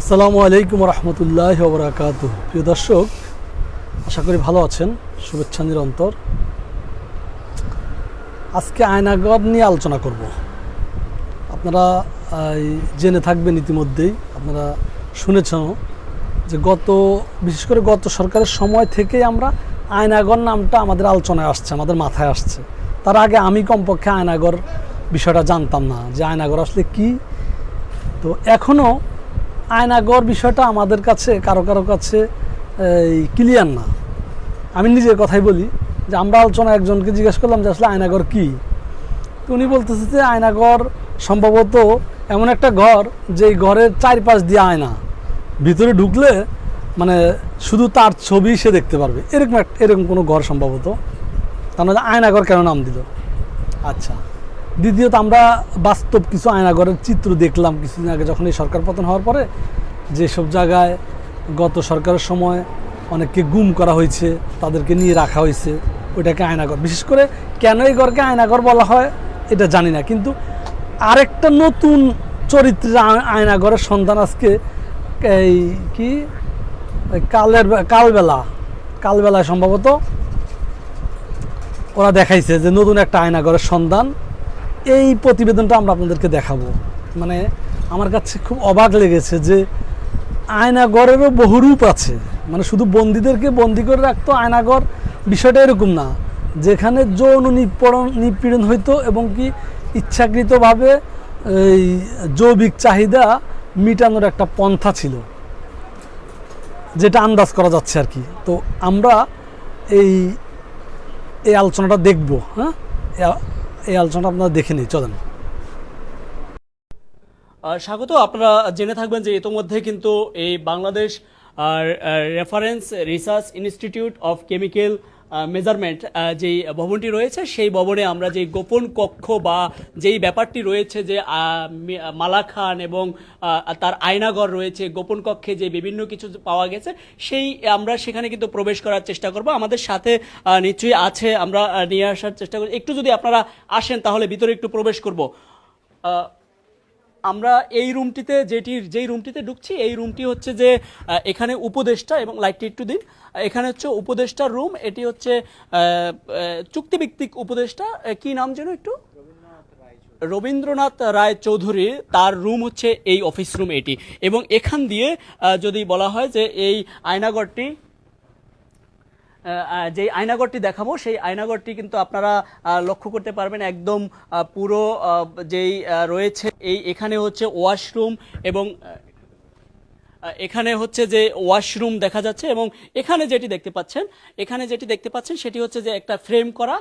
আসসালামু আলাইকুম রহমতুল্লাহ বরাকাত প্রিয় দর্শক, আশা করি ভালো আছেন। শুভেচ্ছা নিরন্তর আজকে আয়নাগর নিয়ে আলোচনা করব। আপনারা জেনে থাকবেন ইতিমধ্যেই, আপনারা শুনেছেন যে গত, বিশেষ করে গত সরকারের সময় থেকেই আমরা আয়নাগর নামটা আমাদের আলোচনায় আসছে, আমাদের মাথায় আসছে। তার আগে আমি কমপক্ষে আয়নাগর বিষয়টা জানতাম না, যে আয়নাগর আসলে কি। তো এখনও আয়নাগর বিষয়টা আমাদের কাছে, কারও কারও কাছে, এই ক্লিয়ার না। আমি নিজের কথাই বলি যে আমরা আলোচনা একজনকে জিজ্ঞেস করলাম যে আসলে আয়নাগর কি? তো উনি বলতেছে যে আয়নাগর সম্ভবত এমন একটা ঘর যেই ঘরের চারপাশ দিয়ে আয়না। ভিতরে ঢুকলে মানে শুধু তার ছবি সে দেখতে পারবে। এরকম এরকম কোনো ঘর সম্ভবত। তার মধ্যে আয়নাগর কেন নাম দিল? আচ্ছা। দ্বিতীয়ত আমরা বাস্তব কিছু আয়নাগরের চিত্র দেখলাম কিছুদিন আগে যখন এই সরকার পতন হওয়ার পরে, যেসব জায়গায় গত সরকারের সময় অনেককে গুম করা হয়েছে, তাদেরকে নিয়ে রাখা হয়েছে, ওইটাকে আয়নাগর। বিশেষ করে কেন এই গড়কে আয়নাগর বলা হয়, এটা জানি না। কিন্তু আরেকটা নতুন চরিত্রের আয়নাগরের সন্ধান আজকে এই কি? কালের কালবেলা। কালবেলায় সম্ভবত ওরা দেখাইছে যে নতুন একটা আয়নাগরের সন্ধান এই প্রতিবেদনটা আমরা আপনাদেরকে দেখাবো। মানে আমার কাছে খুব অবাক লেগেছে যে আয়নাগরেরও বহুরূপ আছে। মানে শুধু বন্দীদেরকে বন্দি করে রাখতো আয়নাগর বিষয়টা এরকম না। যেখানে যৌন নিপীড়ন নিপীড়ন হইতো এবং কি ইচ্ছাকৃতভাবে এই জৈবিক চাহিদা মিটানোর একটা পন্থা ছিল। যেটা আন্দাজ করা যাচ্ছে আর কি। তো আমরা এই এই আলোচনাটা দেখব হ্যাঁ? এই আলোচনা আপনারা দেখে নিই চলেন। স্বাগত, আপনারা জেনে থাকবেন যে ইতোমধ্যে কিন্তু এই Bangladesh reference research institute of chemical measurement যেই ভবনটি রয়েছে, সেই ভবনে আমরা যে গোপন কক্ষ বা যেই ব্যাপারটি রয়েছে যে মালা খান এবং তার আয়নাগর রয়েছে, গোপন কক্ষে যে বিভিন্ন কিছু পাওয়া গেছে, সেই আমরা সেখানে কিন্তু প্রবেশ করার চেষ্টা করব। আমাদের সাথে নিশ্চয়ই আছে, আমরা নিয়ে আসার চেষ্টা করি একটু যদি আপনারা আসেন, তাহলে ভিতরে একটু প্রবেশ করব। আমরা এই রুমটিতে যেটির যেই রুমটিতে ঢুকছি, এই রুমটি হচ্ছে যে এখানে উপদেষ্টা এবং লাইটটি একটু দিন। এখানে হচ্ছে উপদেষ্টার রুম, এটি হচ্ছে চুক্তিভিত্তিক উপদেষ্টা। কি নাম যেন একটু? রবীন্দ্রনাথ রায় চৌধুরী, তার রুম হচ্ছে এই অফিস রুম এটি। এবং এখান দিয়ে যদি বলা হয় যে এই আয়নাগরটি যে আয়নাগরটি দেখাবো, সেই আয়নাগরটি কিন্তু আপনারা লক্ষ্য করতে পারবেন একদম পুরো যেই রয়েছে, এই এখানে হচ্ছে ওয়াশরুম এবং এখানে হচ্ছে যে ওয়াশরুম দেখা যাচ্ছে এবং এখানে যেটি দেখতে পাচ্ছেন, এখানে যেটি দেখতে পাচ্ছেন সেটি হচ্ছে যে একটা ফ্রেম করা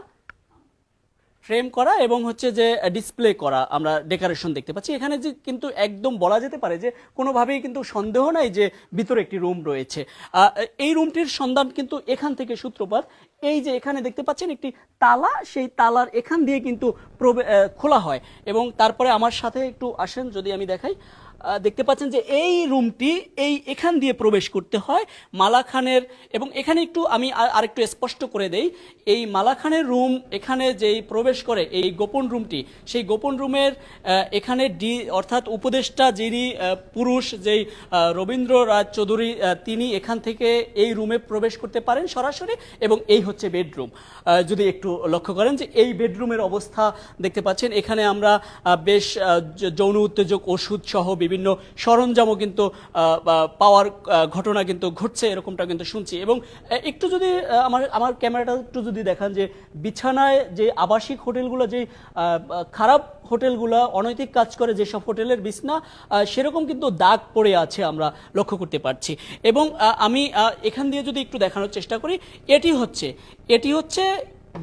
ফ্রেম করা এবং হচ্ছে যে ডিসপ্লে করা আমরা ডেকোরেশন দেখতে পাচ্ছি। এখানে যে কিন্তু একদম বলা যেতে পারে যে, কোনোভাবেই কিন্তু সন্দেহ নাই যে, ভিতরে একটি রুম রয়েছে। এই রুমটির সন্ধান কিন্তু এখান থেকে সূত্রপাত। এই যে এখানে দেখতে পাচ্ছেন একটি তালা, সেই তালার এখান দিয়ে কিন্তু খোলা হয়। এবং তারপরে আমার সাথে একটু আসেন, যদি আমি দেখাই। দেখতে পাচ্ছেন যে এই রুমটি এই এখান দিয়ে প্রবেশ করতে হয় মালাখানের এবং এখানে একটু আমি আর- আরেকটু স্পষ্ট করে দেই। এই মালাখানের রুম এখানে যেই প্রবেশ করে, এই গোপন রুমটি, সেই গোপন রুমের এখানে ডি অর্থাৎ উপদেষ্টা যিনি পুরুষ যেই রবীন্দ্র রাজ চৌধুরী তিনি এখান থেকে এই রুমে প্রবেশ করতে পারেন সরাসরি এবং এই হচ্ছে বেডরুম। যদি একটু লক্ষ্য করেন যে এই বেডরুমের অবস্থা দেখতে পাচ্ছেন, এখানে আমরা বেশ যৌন উত্তেজক ওষুধ সহ বিভিন্ন সরঞ্জামও কিন্তু পাওয়ার ঘটনা কিন্তু ঘটছে, এরকমটা কিন্তু শুনছি। এবং একটু যদি আমার আমার ক্যামেরাটা একটু যদি দেখান যে বিছানায় যে আবাসিক হোটেলগুলো, যে খারাপ হোটেলগুলো, অনৈতিক কাজ করে যেসব হোটেলের বিছনা সেরকম কিন্তু দাগ পড়ে আছে আমরা লক্ষ্য করতে পারছি। এবং আমি এখান দিয়ে যদি একটু দেখানোর চেষ্টা করি, এটি হচ্ছে এটি হচ্ছে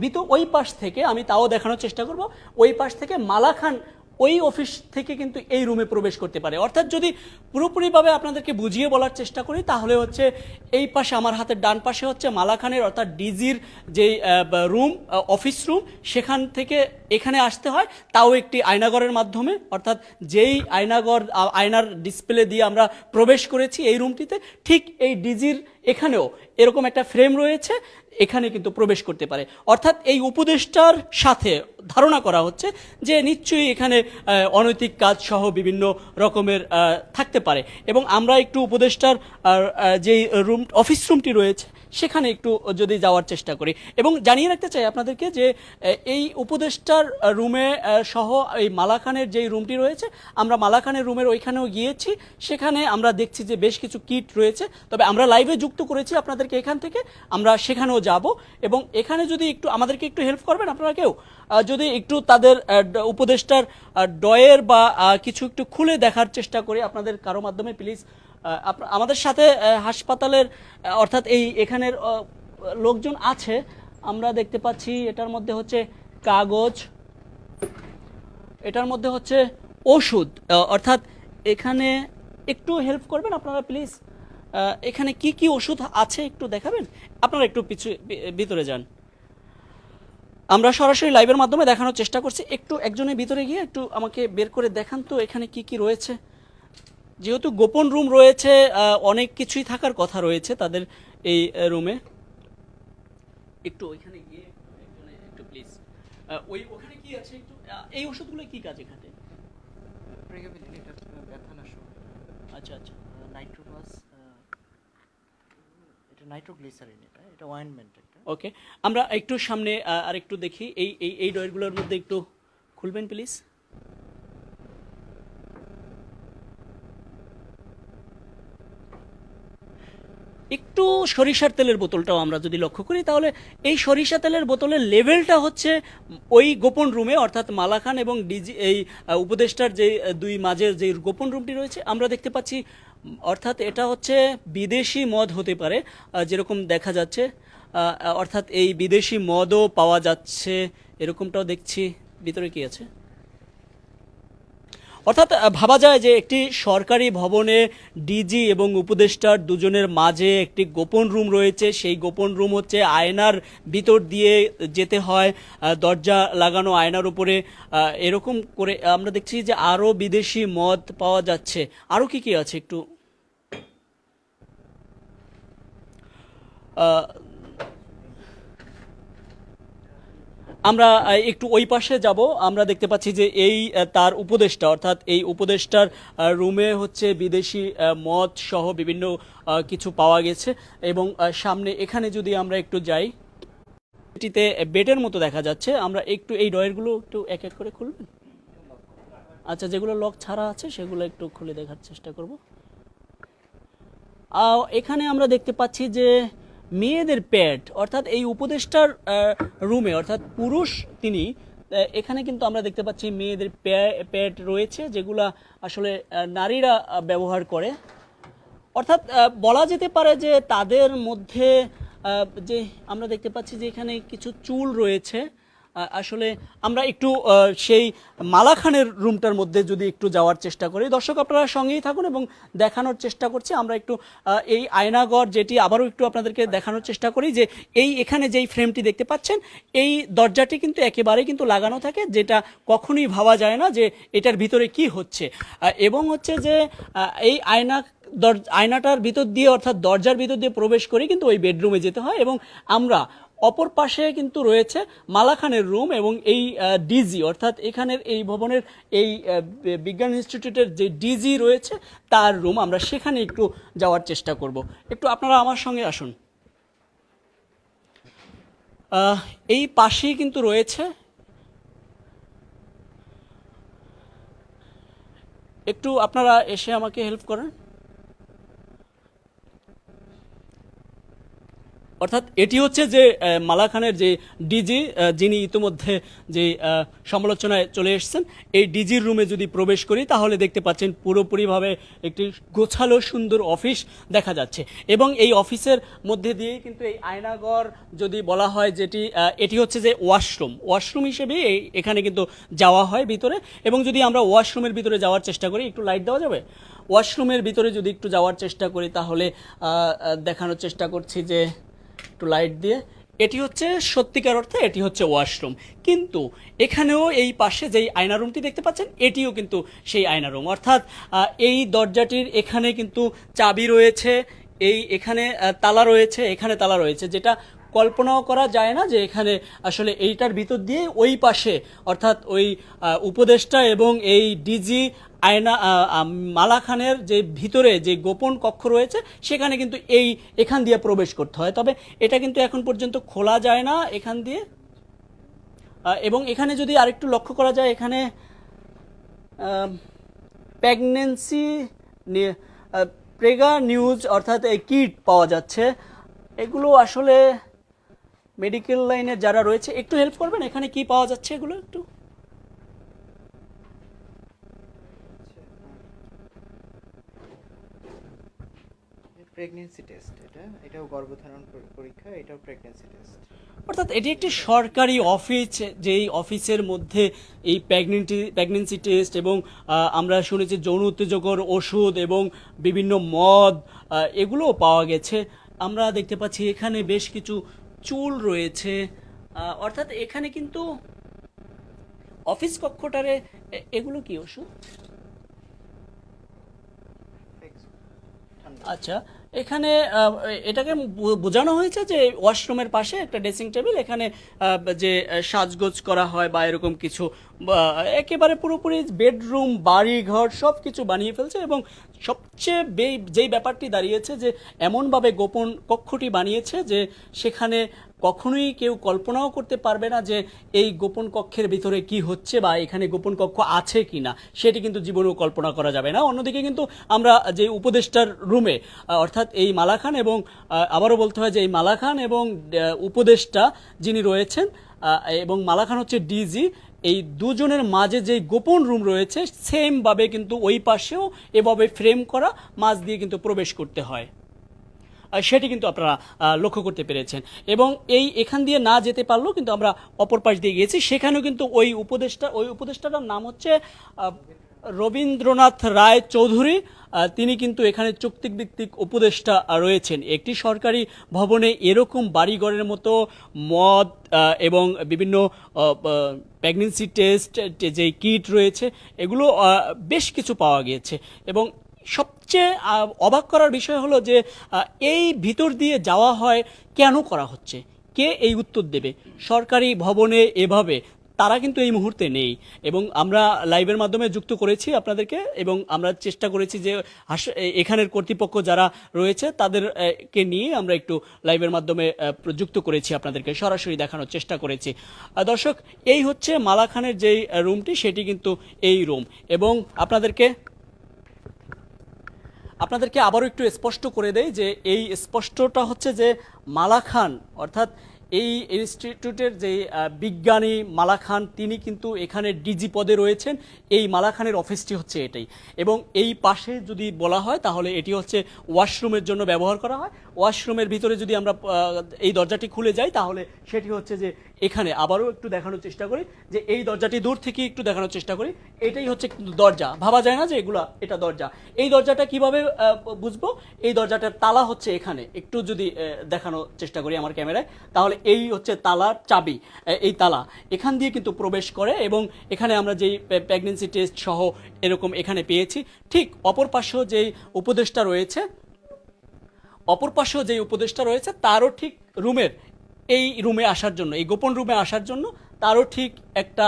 বিত, ওই পাশ থেকে আমি তাও দেখানোর চেষ্টা করব, ওই পাশ থেকে মালা খান ওই অফিস থেকে কিন্তু এই রুমে প্রবেশ করতে পারে। অর্থাৎ যদি পুরোপুরিভাবে আপনাদেরকে বুঝিয়ে বলার চেষ্টা করি, তাহলে হচ্ছে এই পাশে, আমার হাতের ডান পাশে হচ্ছে মালাখানের অর্থাৎ ডিজির যে রুম অফিস রুম সেখান থেকে এখানে আসতে হয়। তাও একটি আয়নাগরের মাধ্যমে। অর্থাৎ যেই আয়নাগর আয়নার ডিসপ্লে দিয়ে আমরা প্রবেশ করেছি এই রুমটিতে ঠিক এই ডিজির এখানেও এরকম একটা ফ্রেম রয়েছে। এখানে কিন্তু প্রবেশ করতে পারে। অর্থাৎ এই উপদেষ্টার সাথে ধারণা করা হচ্ছে যে নিশ্চয়ই এখানে অনৈতিক কাজ সহ বিভিন্ন রকমের থাকতে পারে। এবং আমরা একটু উপদেষ্টার যেই রুম, অফিস রুমটি রয়েছে সেখানে একটু যদি যাওয়ার চেষ্টা করি। এবং জানিয়ে রাখতে চাই আপনাদেরকে যে এই উপদেষ্টার রুমে সহ এই মালাখানের যেই রুমটি রয়েছে, আমরা মালাখানের রুমের ওইখানেও গিয়েছি। সেখানে আমরা দেখছি যে বেশ কিছু কিট রয়েছে। তবে আমরা লাইভে যুক্ত করেছি আপনাদেরকে এখান থেকে। আমরা সেখানেও যাব। এবং এখানে যদি একটু আমাদেরকে একটু হেল্প করবেন আপনারা কেউ? যদি একটু তাদের উপদেষ্টার ডয়ের বা কিছু একটু খুলে দেখার চেষ্টা করি আপনাদের কারও মাধ্যমে প্লিজ আমাদের সাথে হাসপাতালের অর্থাৎ এই এখানের লোকজন আছে। আমরা দেখতে পাচ্ছি এটার মধ্যে হচ্ছে কাগজ, এটার মধ্যে হচ্ছে ওষুধ। অর্থাৎ এখানে একটু হেল্প করবেন আপনারা প্লিজ এখানে কি কি ওষুধ আছে একটু দেখাবেন? আপনারা একটু পিছু ভিতরে যান। আমরা সরাসরি লাইভের মাধ্যমে দেখানোর চেষ্টা করছি। একটু একজনের ভিতরে গিয়ে একটু আমাকে বের করে দেখান তো এখানে কি কি রয়েছে। যেহেতু গোপন রুম রয়েছে অনেক কিছুই থাকার কথা রয়েছে তাদের এই রুমে। একটু ওইখানে গিয়ে একটু প্লিজ ওই ওখানে কি আছে একটু এই ওষুধগুলো কি কাজে খাটে আচ্ছা আচ্ছা নাইট্রোবাস এটা নাইট্রোগ্লিসারিন এটা এটা অয়েনমেন্ট একটা। ওকে আমরা একটু সামনে আর একটু দেখি, এই এই এই ডয়েরগুলোর মধ্যে একটু খুলবেন প্লিজ একটু সরিষার তেলের বোতলটাও আমরা যদি লক্ষ্য করি, তাহলে এই সরিষা তেলের বোতলের লেভেলটা হচ্ছে ওই গোপন রুমে, অর্থাৎ মালাখান এবং ডিজি, এই উপদেষ্টার যে দুই মাঝের যে গোপন রুমটি রয়েছে, আমরা দেখতে পাচ্ছি, অর্থাৎ এটা হচ্ছে বিদেশি মদ হতে পারে যেরকম দেখা যাচ্ছে অর্থাৎ এই বিদেশি মদও পাওয়া যাচ্ছে, এরকমটাও দেখছি, ভিতরে কি আছে? অর্থাৎ ভাবা যায় যে একটি সরকারি ভবনে ডিজি এবং উপদেষ্টার দুজনের মাঝে একটি গোপন রুম রয়েছে। সেই গোপন রুম হচ্ছে আয়নার ভিতর দিয়ে যেতে হয়। দরজা লাগানো আয়নার উপরে। এরকম করে আমরা দেখছি যে আরও বিদেশি মদ পাওয়া যাচ্ছে। আরও কি কি আছে একটু? আমরা একটু ওই পাশে যাব। আমরা দেখতে পাচ্ছি যে এই তার উপদেষ্টা, অর্থাৎ এই উপদেষ্টার রুমে হচ্ছে বিদেশি মদ সহ বিভিন্ন কিছু পাওয়া গেছে। এবং সামনে এখানে যদি আমরা একটু যাই, এটিতে বেডের মতো দেখা যাচ্ছে। আমরা একটু এই ডয়েরগুলো একটু এক এক করে খুলবেন? আচ্ছা যেগুলো লক ছাড়া আছে, সেগুলো একটু খুলে দেখার চেষ্টা করব। এখানে আমরা দেখতে পাচ্ছি যে মেয়েদের প্যাড অর্থাৎ এই উপদেষ্টার রুমে, অর্থাৎ পুরুষ তিনি এখানে কিন্তু আমরা দেখতে পাচ্ছি মেয়েদের প্যাড রয়েছে, যেগুলা আসলে নারীরা ব্যবহার করে। অর্থাৎ বলা যেতে পারে যে তাদের মধ্যে যে আমরা দেখতে পাচ্ছি যে এখানে কিছু চুল রয়েছে। আসলে আমরা একটু সেই মালা খানের রুমটার মধ্যে যদি একটু যাওয়ার চেষ্টা করি। দর্শক, আপনারা সঙ্গেই থাকুন এবং দেখানোর চেষ্টা করছি। আমরা একটু এই আয়নাগড় যেটি আবারও একটু আপনাদেরকে দেখানোর চেষ্টা করি যে, এই এখানে যেই ফ্রেমটি দেখতে পাচ্ছেন, এই দরজাটি কিন্তু একেবারে কিন্তু লাগানো থাকে, যেটা কখনোই ভাবা যায় না যে এটার ভিতরে কি হচ্ছে। এবং হচ্ছে যে এই আয়না, দর- আয়নাটার ভিতর দিয়ে অর্থাৎ দরজার ভিতর দিয়ে প্রবেশ করে কিন্তু ওই বেডরুমে যেতে হয় এবং আমরা অপর পাশে কিন্তু রয়েছে মালাখানের রুম এবং এই ডিজি অর্থাৎ এখানের এই ভবনের এই বিজ্ঞান ইনস্টিটিউটের যে ডিজি রয়েছে, তার রুম আমরা সেখানে একটু যাওয়ার চেষ্টা করব। একটু আপনারা আমার সঙ্গে আসুন। এই পাশেই কিন্তু রয়েছে একটু আপনারা এসে আমাকে হেল্প করেন। অর্থাৎ এটি হচ্ছে যে মালা খানের যে ডিজি যিনি ইতিমধ্যে যে সমালোচনায় চলে এসেছেন, এই ডিজির রুমে যদি প্রবেশ করি, তাহলে দেখতে পাচ্ছেন পুরোপুরিভাবে একটি গোছালো সুন্দর অফিস দেখা যাচ্ছে। এবং এই অফিসের মধ্যে দিয়েই কিন্তু এই আয়নাগর যদি বলা হয় যেটি এটি হচ্ছে যে ওয়াশরুম। ওয়াশরুম হিসেবে এই, এখানে কিন্তু যাওয়া হয় ভিতরে। এবং যদি আমরা ওয়াশরুমের ভিতরে যাওয়ার চেষ্টা করি, একটু লাইট দেওয়া যাবে? ওয়াশরুমের ভিতরে যদি একটু যাওয়ার চেষ্টা করি, তাহলে দেখানোর চেষ্টা করছি যে একটু লাইট দিয়ে, এটি হচ্ছে সত্যিকার অর্থে এটি হচ্ছে ওয়াশরুম কিন্তু এখানেও এই পাশে যেই আয়না রুমটি দেখতে পাচ্ছেন, এটিও কিন্তু সেই আয়না রুম অর্থাৎ এই দরজাটির এখানে কিন্তু চাবি রয়েছে এই এখানে তালা রয়েছে এখানে তালা রয়েছে যেটা কল্পনাও করা যায় না যে এখানে আসলে এইটার ভিতর দিয়ে ওই পাশে অর্থাৎ ওই উপদেষ্টা এবং এই ডিজি আয়না আহ, আম, মালা খানের যে ভিতরে যে গোপন কক্ষ রয়েছে সেখানে কিন্তু এই এখান দিয়ে প্রবেশ করতে হয়। তবে এটা কিন্তু এখন পর্যন্ত খোলা যায় না এখান দিয়ে। এবং এখানে যদি আরেকটু লক্ষ্য করা যায় এখানে প্রেগনেন্সি প্রেগা নিউজ অর্থাৎ এই কিট পাওয়া যাচ্ছে। এগুলো আসলে মেডিকেল লাইনে যারা রয়েছে, একটু হেল্প করবেন? এখানে কি পাওয়া যাচ্ছে এগুলো একটু? প্রেগনেন্সি টেস্ট এটা। এটাও গর্ভধারণ পরীক্ষা এটাও প্রেগনেন্সি টেস্ট অর্থাৎ এটি একটি সরকারি অফিস যেই অফিসের মধ্যে এই প্রেগনেন্টি প্রেগনেন্সি টেস্ট এবং আমরা শুনেছি যৌন উত্তেজকর ওষুধ এবং বিভিন্ন মদ এগুলোও পাওয়া গেছে। আমরা দেখতে পাচ্ছি এখানে বেশ কিছু চুল রয়েছে। অর্থাৎ এখানে কিন্তু অফিস কক্ষটারে এগুলো কি ওষুধ? আচ্ছা। এখানে এটাকে বোঝানো হয়েছে যে ওয়াশরুমের পাশে একটা ড্রেসিং টেবিল, এখানে যে সাজগোজ করা হয় বা এরকম কিছু একেবারে পুরোপুরি বেডরুম বাড়ি ঘর সব কিছু বানিয়ে ফেলছে এবং সবচেয়ে যেই ব্যাপারটি দাঁড়িয়েছে যে এমনভাবে গোপন কক্ষটি বানিয়েছে যে সেখানে কখনোই কেউ কল্পনাও করতে পারবে না যে এই গোপন কক্ষের ভিতরে কি হচ্ছে বা এখানে গোপন কক্ষ আছে কি না। সেটি কিন্তু জীবনেও কল্পনা করা যাবে না। অন্যদিকে কিন্তু আমরা যে উপদেষ্টার রুমে অর্থাৎ এই মালাখান এবং আবারও বলতে হয় যে এই মালাখান এবং উপদেষ্টা যিনি রয়েছেন এবং মালাখান হচ্ছে ডিজি এই দুজনের মাঝে যে গোপন রুম রয়েছে সেমভাবে কিন্তু ওই পাশেও এভাবে ফ্রেম করা মাছ দিয়ে কিন্তু প্রবেশ করতে হয়। সেটি কিন্তু আপনারা লক্ষ্য করতে পেরেছেন। এবং এই এখান দিয়ে না যেতে পারলেও কিন্তু আমরা অপর পাশ দিয়ে গিয়েছি। সেখানেও কিন্তু ওই উপদেষ্টা, ওই উপদেষ্টাটার নাম হচ্ছে রবীন্দ্রনাথ রায় চৌধুরী তিনি কিন্তু এখানে চুক্তিভিত্তিক উপদেষ্টা রয়েছেন। একটি সরকারি ভবনে এরকম বাড়িঘরের মতো মদ এবং বিভিন্ন প্রেগনেন্সি টেস্ট, যে কিট রয়েছে, এগুলো বেশ কিছু পাওয়া গিয়েছে। এবং সবচেয়ে অবাক করার বিষয় হলো যে এই ভিতর দিয়ে যাওয়া হয় কেন করা হচ্ছে? কে এই উত্তর দেবে? সরকারি ভবনে এভাবে তারা কিন্তু এই মুহূর্তে নেই। এবং আমরা লাইভের মাধ্যমে যুক্ত করেছি আপনাদেরকে এবং আমরা চেষ্টা করেছি যে এখানের কর্তৃপক্ষ যারা রয়েছে তাদেরকে নিয়ে আমরা একটু লাইভের মাধ্যমে যুক্ত করেছি আপনাদেরকে। সরাসরি দেখানোর চেষ্টা করেছি। দর্শক, এই হচ্ছে মালা খানের যেই রুমটি, সেটি কিন্তু এই রুম। এবং আপনাদেরকে আপনাদেরকে আবারও একটু স্পষ্ট করে দেয় যে এই স্পষ্টটা হচ্ছে যে মালা খান, অর্থাৎ এই ইনস্টিটিউটের যে বিজ্ঞানী মালা খান, তিনি কিন্তু এখানে ডিজি পদে রয়েছেন। এই মালা খানের অফিসটি হচ্ছে এটাই। এবং এই পাশে যদি বলা হয়, তাহলে এটি হচ্ছে ওয়াশরুমের জন্য ব্যবহার করা হয়। ওয়াশরুমের ভিতরে যদি আমরা এই দরজাটি খুলে যাই, তাহলে সেটি হচ্ছে যে, এখানে আবারও একটু দেখানোর চেষ্টা করি, যে এই দরজাটি দূর থেকে একটু দেখানোর চেষ্টা করি। এটাই হচ্ছে দরজা। ভাবা যায় না যে এগুলা, এটা দরজা। এই দরজাটা কীভাবে বুঝব? এই দরজাটার তালা হচ্ছে এখানে। একটু যদি দেখানোর চেষ্টা করি আমার ক্যামেরায়। তাহলে এই হচ্ছে তালার চাবি এই তালা। এখান দিয়ে কিন্তু প্রবেশ করে এবং এখানে আমরা যেই প্রেগনেন্সি টেস্ট সহ এরকম এখানে পেয়েছি। ঠিক অপর পাশেও যেই উপদেষ্টা রয়েছে, অপর পাশেও যে উপদেষ্টা রয়েছে, তারও ঠিক রুমের, এই রুমে আসার জন্য, এই গোপন রুমে আসার জন্য তারও ঠিক একটা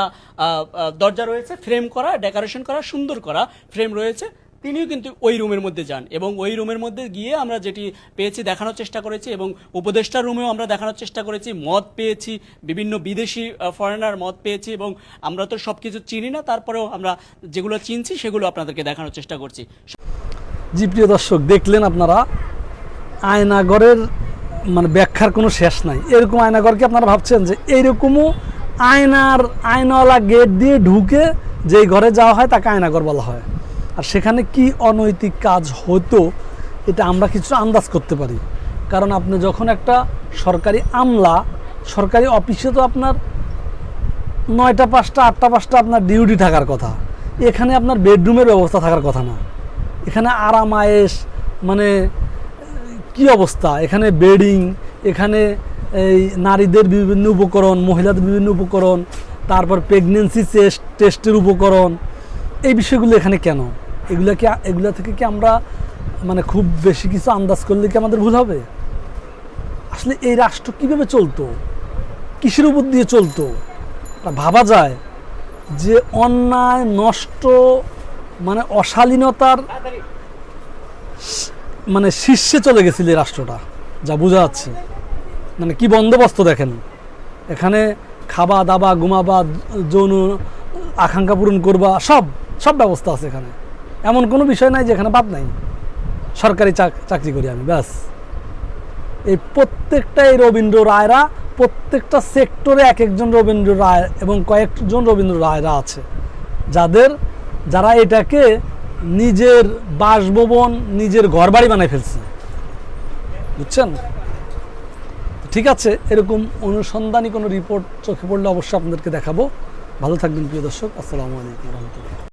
দরজা রয়েছে, ফ্রেম করা, ডেকোরেশন করা, সুন্দর করা ফ্রেম রয়েছে। তিনিও কিন্তু ওই রুমের মধ্যে যান এবং ওই রুমের মধ্যে গিয়ে আমরা যেটি পেয়েছি দেখানোর চেষ্টা করেছি এবং উপদেষ্টার রুমেও আমরা দেখানোর চেষ্টা করেছি, মদ পেয়েছি, বিভিন্ন বিদেশি ফরেনার মদ পেয়েছি এবং আমরা তো সব কিছু চিনি না, তারপরেও আমরা যেগুলো চিনছি সেগুলো আপনাদেরকে দেখানোর চেষ্টা করছি। জি, প্রিয় দর্শক, দেখলেন আপনারা, আয়নাগরের মানে ব্যাখ্যার কোনো শেষ নাই। এরকম আয়নাগর কি আপনারা ভাবছেন যে এইরকমও আয়নার আয়নাওয়ালা গেট দিয়ে ঢুকে যেই ঘরে যাওয়া হয় তাকে আয়নাগর বলা হয়? আর সেখানে কি অনৈতিক কাজ হতো, এটা আমরা কিছু আন্দাজ করতে পারি। কারণ আপনি যখন একটা সরকারি আমলা, সরকারি অফিসে তো আপনার নয়টা পাঁচটা, আটটা পাঁচটা আপনার ডিউটি থাকার কথা। এখানে আপনার বেডরুমের ব্যবস্থা থাকার কথা না। এখানে আরাম, আয়েস মানে কি অবস্থা? এখানে বেডিং, এখানে এই নারীদের বিভিন্ন উপকরণ, মহিলাদের বিভিন্ন উপকরণ, তারপর প্রেগনেন্সি টেস্ট টেস্টের উপকরণ, এই বিষয়গুলো এখানে কেন? এগুলো কি এগুলো থেকে কি আমরা মানে খুব বেশি কিছু আন্দাজ করলে কি আমাদের ভুল হবে? আসলে এই রাষ্ট্র কীভাবে চলতো? কিসের উপর দিয়ে চলতো? ভাবা যায় যে অন্যায়, নষ্ট মানে অশালীনতার মানে শীর্ষে চলে গেছিল এই রাষ্ট্রটা, যা বোঝা যাচ্ছে। মানে কি বন্দোবস্ত দেখেন? এখানে খাবা দাবা ঘুমাবা, যৌন আকাঙ্ক্ষা পূরণ করবা, সব সব ব্যবস্থা আছে এখানে। এমন কোনো বিষয় নাই যেখানে বাদ নাই। সরকারি চাক- চাকরি করি আমি, ব্যাস। এই প্রত্যেকটা এই রবীন্দ্র রায়রা, প্রত্যেকটা সেক্টরে এক একজন রবীন্দ্র রায় এবং কয়েকজন রবীন্দ্র রায়রা আছে। যাদের, যারা এটাকে নিজের বাসভবন, নিজের ঘরবাড়ি বানায় ফেলছে। বুঝছেন? ঠিক আছে, এরকম অনুসন্ধানী কোনো রিপোর্ট চোখে পড়লে অবশ্যই আপনাদেরকে দেখাবো। ভালো থাকবেন প্রিয় দর্শক, আসসালামু আলাইকুম রহমতুল্লাহ।